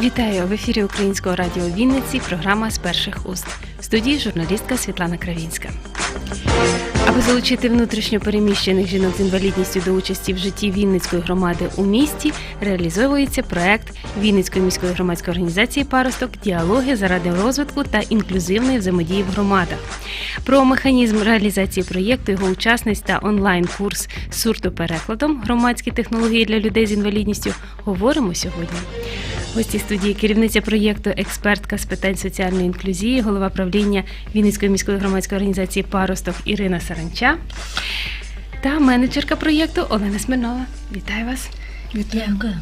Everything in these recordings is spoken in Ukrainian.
Вітаю в ефірі Українського радіо Вінниці. Програма з перших уст. В студії журналістка Світлана Кравінська. Аби залучити внутрішньо переміщених жінок з інвалідністю до участі в житті Вінницької громади у місті, реалізовується проект Вінницької міської громадської організації Паросток Діалоги заради розвитку та інклюзивної взаємодії в громадах. Про механізм реалізації проєкту, його учасність та онлайн-курс з сурдоперекладом громадські технології для людей з інвалідністю говоримо сьогодні. Гості студії керівниця проєкту, експертка з питань соціальної інклюзії, голова правління Вінницької міської громадської організації Паросток Ірина Саранча та менеджерка проєкту Олена Смирнова. Вітаю вас! Дякую.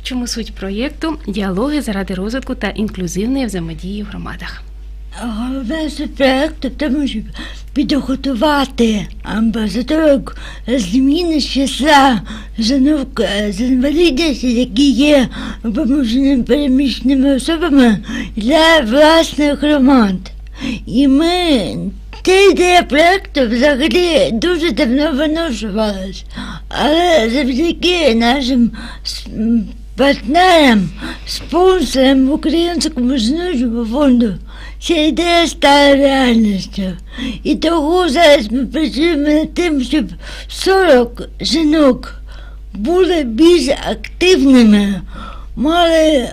В чому суть проєкту? Діалоги заради розвитку та інклюзивної взаємодії в громадах. Головне з проєкту, тому щоб підготувати амбасадорок зміни числа з інвалідністю, які є вимушеними переміщеними особами для власних громад. І ми ця ідея проєкту взагалі дуже давно виношувалась, але завдяки нашим с- м, партнерам, спонсорам в Українському жіночому фонду ця ідея стала реальністю. І того зараз ми працюємо над тим, щоб 40 жінок були більш активними, мали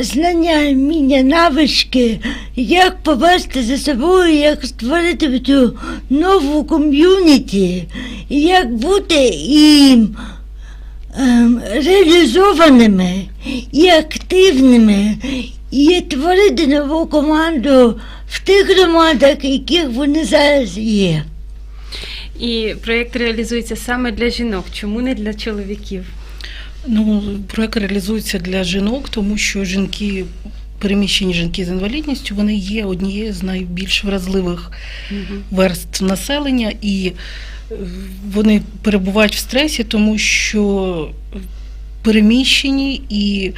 знання, вміння, навички, як повести за собою, як створити цю нову ком'юніті, як бути ем, реалізованими і активними, і творити нову команду в тих громадах, яких вони зараз є. І проєкт реалізується саме для жінок. Чому не для чоловіків? Ну, проект реалізується для жінок, тому що жінки, переміщені жінки з інвалідністю, вони є однією з найбільш вразливих верств населення, і вони перебувають в стресі, тому що переміщені і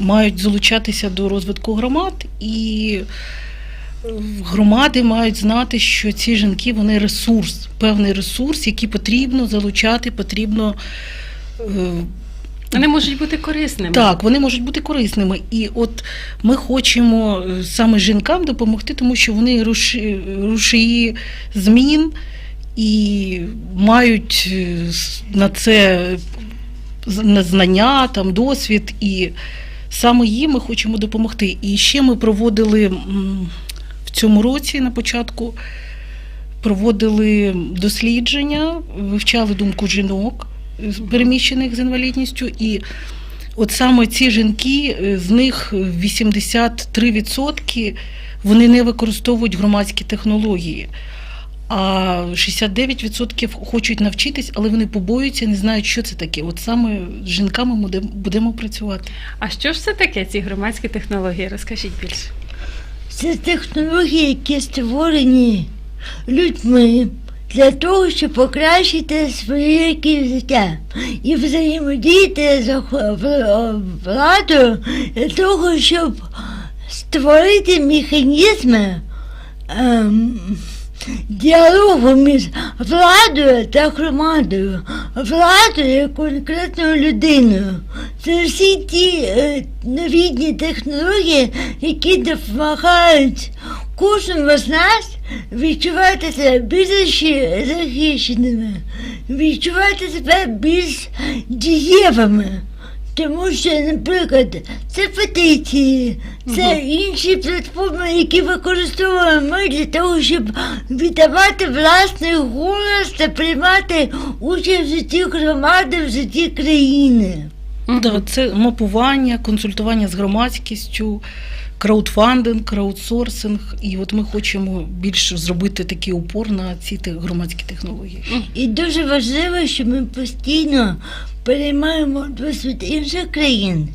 мають залучатися до розвитку громад, і громади мають знати, що ці жінки вони ресурс, певний ресурс, який потрібно залучати, потрібно. е, Вони можуть бути корисними. так, вони можуть бути корисними. І от ми хочемо е, саме жінкам допомогти, тому що вони руші, рушії змін і мають е, на це знання, там, досвід. І саме їм ми хочемо допомогти. І ще ми проводили в цьому році на початку. Проводили дослідження, вивчали думку жінок, з- переміщених з інвалідністю, і От саме ці жінки, е, з них 83% вони не використовують громадські технології. А 69% хочуть навчитись, але вони побоюються, не знають, що це таке. От саме з жінками ми будемо- працювати. А що ж це таке, ці громадські технології? Розкажіть більше. Це технології, які створені людьми для того, щоб покращити своє життя і взаємодіяти з владою для того, щоб створити механізми ем, діалогу між владою та громадою, владою конкретною людиною. Це всі ті е, новітні технології, які допомагають кожному з нас відчувати себе більш захищеними, відчувати себе більш дієвими. Тому що, наприклад, це петиції, це інші платформи, які використовуємо ми для того, щоб віддавати власний голос та приймати участь в житті громади, в житті країни. Да, це мапування, консультування з громадськістю, краудфандинг, краудсорсинг. І от ми хочемо більше зробити такий упор на ці громадські технології. І дуже важливо, що ми постійно переймаємо досвід інших країн.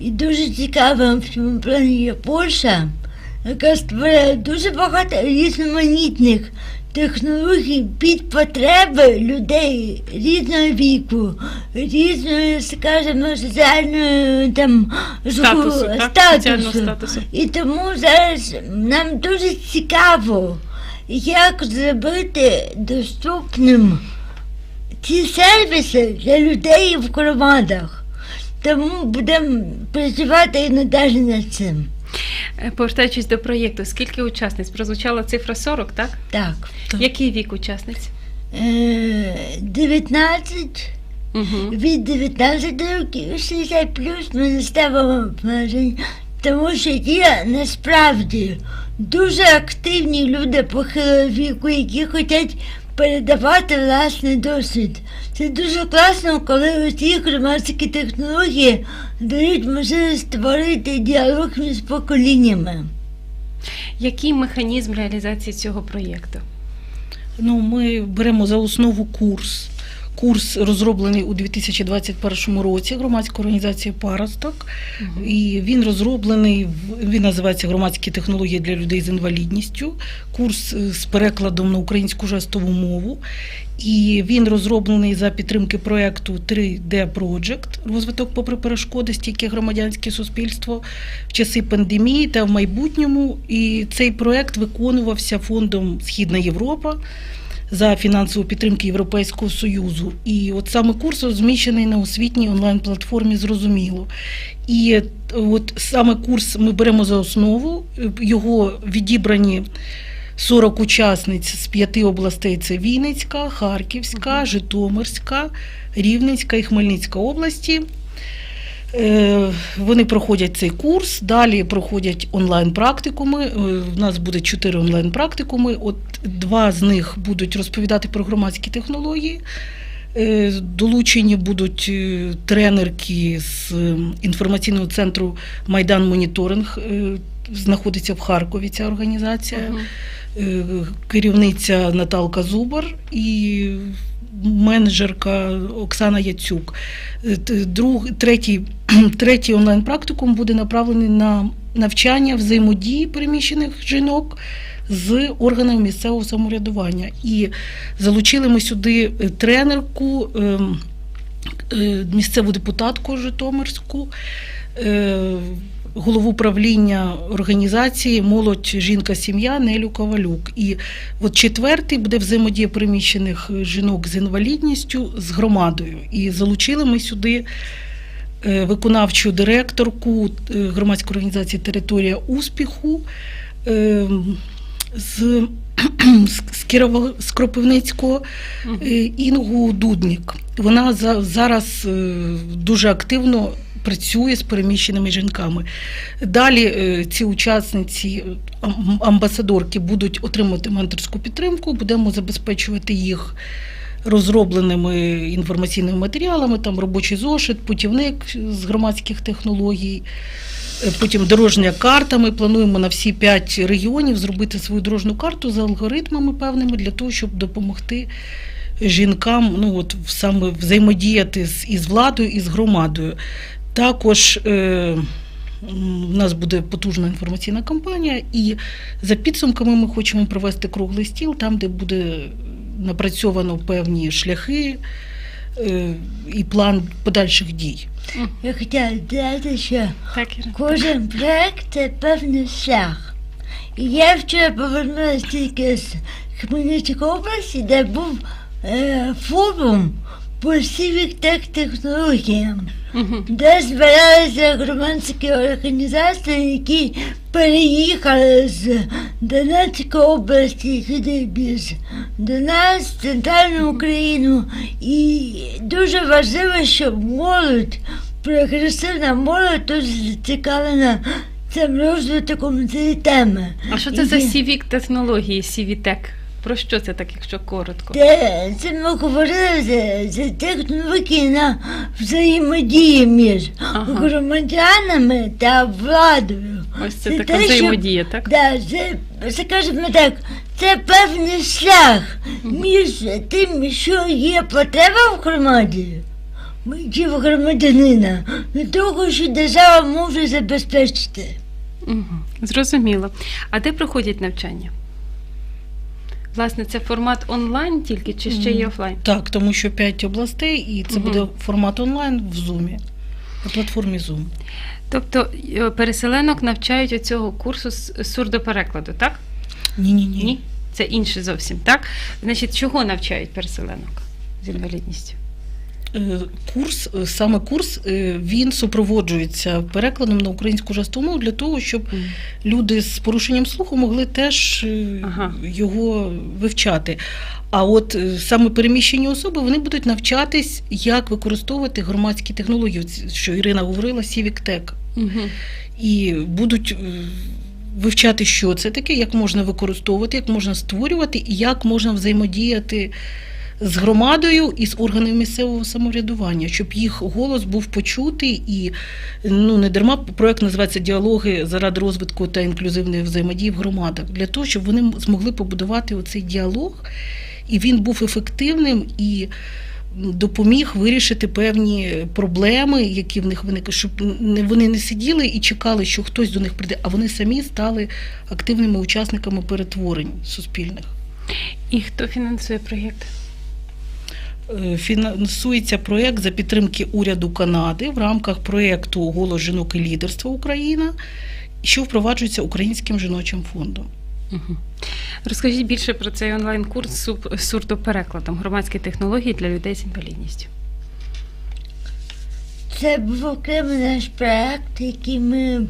І дуже цікаво в цьому плані є Польща, яка створює дуже багато різноманітних технологій під потреби людей різного віку, різної, скажімо, соціальної там Статусу, статусу. Статусу. І тому зараз нам дуже цікаво, як зробити доступним ці сервіси для людей в громадах. Тому будемо працювати і надалі над цим. Е, Повертаючись до проєкту, скільки учасниць? Прозвучала цифра 40, так? Так. Так. Який вік учасниць? Е, 19 Угу. від 19 років 60 плюс ми не ставимо обмежень, тому що є насправді дуже активні люди похилого віку, які хочуть передавати власний досвід. Це дуже класно, коли усі громадські технології дають можливість створити діалог між поколіннями. Який механізм реалізації цього проєкту? Ну, ми беремо за основу курс. Курс розроблений у 2021 році громадською організацією Паросток. І він розроблений, він називається Громадські технології для людей з інвалідністю. Курс е, з перекладом на українську жестову мову. І він розроблений за підтримки проєкту 3D Project розвиток попри перешкоди, стійке громадянське суспільство в часи пандемії та в майбутньому. І цей проєкт виконувався фондом Східна Європа за фінансову підтримки Європейського Союзу. І от саме курс розміщений на освітній онлайн-платформі Зрозуміло. І е, от саме курс ми беремо за основу, його відібрані 40 учасниць з п'яти областей: це Вінницька, Харківська, Житомирська, Рівненська і Хмельницька області. Е, Вони проходять цей курс, далі проходять онлайн-практикуми. Е, У нас буде чотири онлайн-практикуми. От два з них будуть розповідати про громадські технології. Е, Долучені будуть е, тренерки з е, інформаційного центру Майдан Моніторинг. е, Знаходиться в Харкові ця організація Мгм. е, керівниця Наталка Зубар і менеджерка Оксана Яцюк. Е, Друг, третій, третій онлайн-практикум буде направлений на навчання взаємодії переміщених жінок з органами місцевого самоврядування. І залучили ми сюди е, тренерку, ем, е, місцеву депутатку Житомирську. Голову правління організації Молодь жінка сім'я Нелю Ковалюк. І от четвертий буде взаємодія переміщених жінок з інвалідністю з громадою. І залучили ми сюди е, виконавчу директорку е, громадської організації Територія успіху е, з, з, Кірово, з Кропивницького Інгу Дуднік. Вона за, зараз дуже активно працює з переміщеними жінками. Далі е, ці учасниці, е, амбасадорки, будуть отримувати менторську підтримку, будемо забезпечувати їх розробленими інформаційними матеріалами, там робочий зошит, путівник з громадських технологій. Е, Потім дорожня карта. Ми плануємо на всі п'ять регіонів зробити свою дорожню карту за алгоритмами певними для того, щоб допомогти жінкам ну, от, саме взаємодіяти з, із владою і з громадою. Також е, м, у нас буде потужна інформаційна кампанія, і за підсумками ми хочемо провести круглий стіл, там, де буде напрацьовано певні шляхи е, і план подальших дій. Я хотіла додати, що. Кожен проект це певний шлях. І я вчора повернулася тільки з Хмельницької області, де був е, форум по civic технологіям, Мгм. де збиралися громадські організації, які переїхали з Донецької області сюди більш до нас, в центральну Україну. І дуже важливо, щоб молодь, прогресивна молодь дуже зацікавлена цим розвитком цієї теми. А що це за І- сівік технології, сівітек? Про що це так, якщо коротко? Це, це ми говорили за, за технології на взаємодії між Ага. громадянами та владою. Ось це Це така те, що- взаємодія, так? Да, це, скажімо так, це певний шлях між тим, що є потреба в громаді, чи в громадянина, до того, що держава може забезпечити. Угу. Зрозуміло. А де проходять навчання? Власне, це формат онлайн тільки чи ще є офлайн? Так, тому що п'ять областей, і це буде формат онлайн в Zoom, на платформі Zoom. Тобто е, переселенок навчають оцього курсу з сурдоперекладу, так? Ні, ні, ні. Ні? Це інше зовсім, так? Значить, чого навчають переселенок з інвалідністю? Е, Курс, е, саме курс, е, він супроводжується перекладом на українську жестову мову для того, щоб люди з порушенням слуху могли теж Ага. його вивчати. А от саме переміщені особи вони будуть навчатись, як використовувати громадські технології, що Ірина говорила, Civic Tech. Мгм. і будуть вивчати, що це таке, як можна використовувати, як можна створювати і як можна взаємодіяти з громадою і з органами місцевого самоврядування, щоб їх голос був почутий і ну не дарма проект називається Діалоги заради розвитку та інклюзивної взаємодії в громадах, для того, щоб вони змогли побудувати оцей діалог, і він був ефективним і допоміг вирішити певні проблеми, які в них виникли, щоб вони не сиділи і чекали, що хтось до них прийде, а вони самі стали активними учасниками перетворень суспільних. І хто фінансує проєкт? Фінансується проєкт за підтримки уряду Канади в рамках проєкту Голос жінок і лідерство Україна, що впроваджується Українським жіночим фондом. Розкажіть більше про цей онлайн-курс суп- сурдоперекладом громадські технології для людей з інвалідністю. Це був окремий наш проект, який ми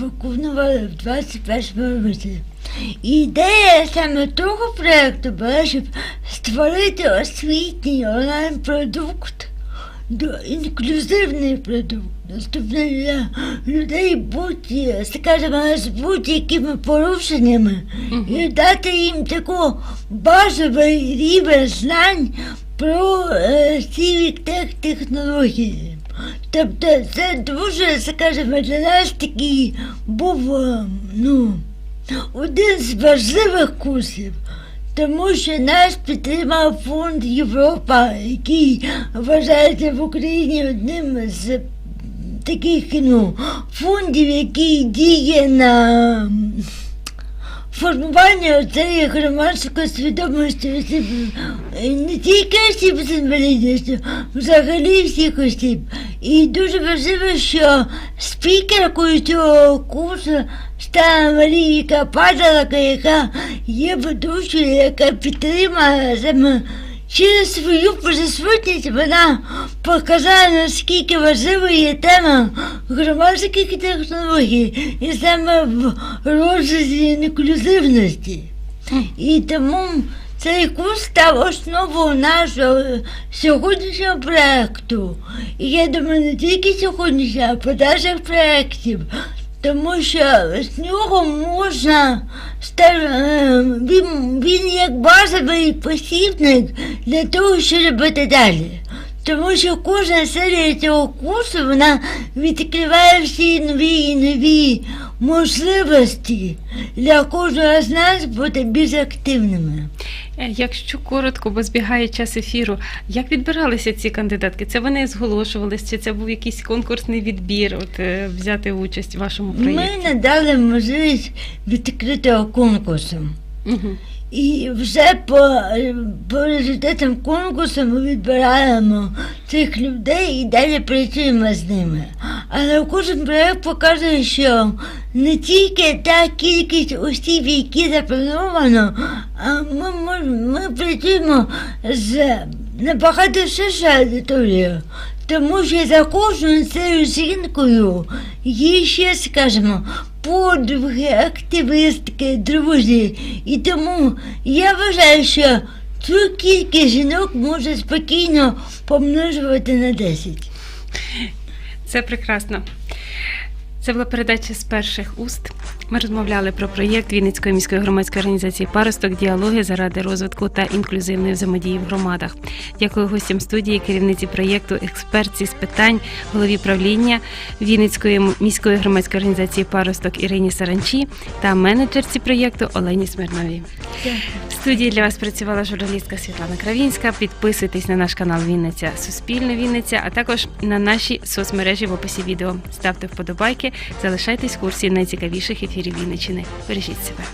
виконували в 21 році. Ідея саме того проекту була, щоб створити освітній онлайн-продукт, інклюзивний продукт, доступний для людей будь, скажімо, з будь-якими порушеннями і дати їм таку базовий рівень знань про е, ці технології. Тобто це дуже, скажімо, для нас такий був е, ну, один з важливих курсів. Тому що нас підтримав фонд Європа, який вважається в Україні одним з таких ну, фондів, який діє на формування цієї громадської свідомості осіб, не тільки осіб з інвалідністю, взагалі всіх осіб. І дуже важливо, що спікеркою цього курсу стала Марійка Падалка, яка є ведучою, яка підтримала саме Через свою присутність вона показала, наскільки важливою є тема громадських технологій і саме в розвитку інклюзивності. І тому цей курс став основою нашого сьогоднішнього проєкту. І я думаю, не тільки сьогоднішнього, а подальших проєктів. Тому що з нього можна е, він, він як базовий посібник для того, що робити далі. Тому що кожна серія цього курсу вона відкриває всі нові і нові можливості для кожного з нас бути більш активними. Е, Якщо коротко, бо збігає час ефіру, як відбиралися ці кандидатки? Це вони зголошувалися, чи це був якийсь конкурсний відбір, от е, взяти участь в вашому Ми надали можливість відкритого конкурсу. Угу. І вже по, результатам конкурсу ми відбираємо цих людей і далі працюємо з ними. Але кожен проєкт показує, що не тільки та кількість осіб, які заплановано, а ми, ми працюємо з набагато ширшою аудиторією. Тому що за кожною цією жінкою є ще, скажімо, подвиги, активістки, друзі. І тому я вважаю, що цю кількість жінок може спокійно помножувати на 10. Це прекрасно. Це була передача з перших уст. Ми розмовляли про проєкт Вінницької міської громадської організації Паросток діалоги заради розвитку та інклюзивної взаємодії в громадах. Дякую гостям студії, керівниці проєкту, експертці з питань, голові правління Вінницької міської громадської організації Паросток Ірині Саранчі та менеджерці проєкту Олені Смирновій. В студії для вас працювала журналістка Світлана Кравінська. Підписуйтесь на наш канал Вінниця Суспільне Вінниця, а також на наші соцмережі в описі відео. Ставте вподобайки, залишайтесь в курсі найцікавіших ефірів Вінниччини. Бережіть себе.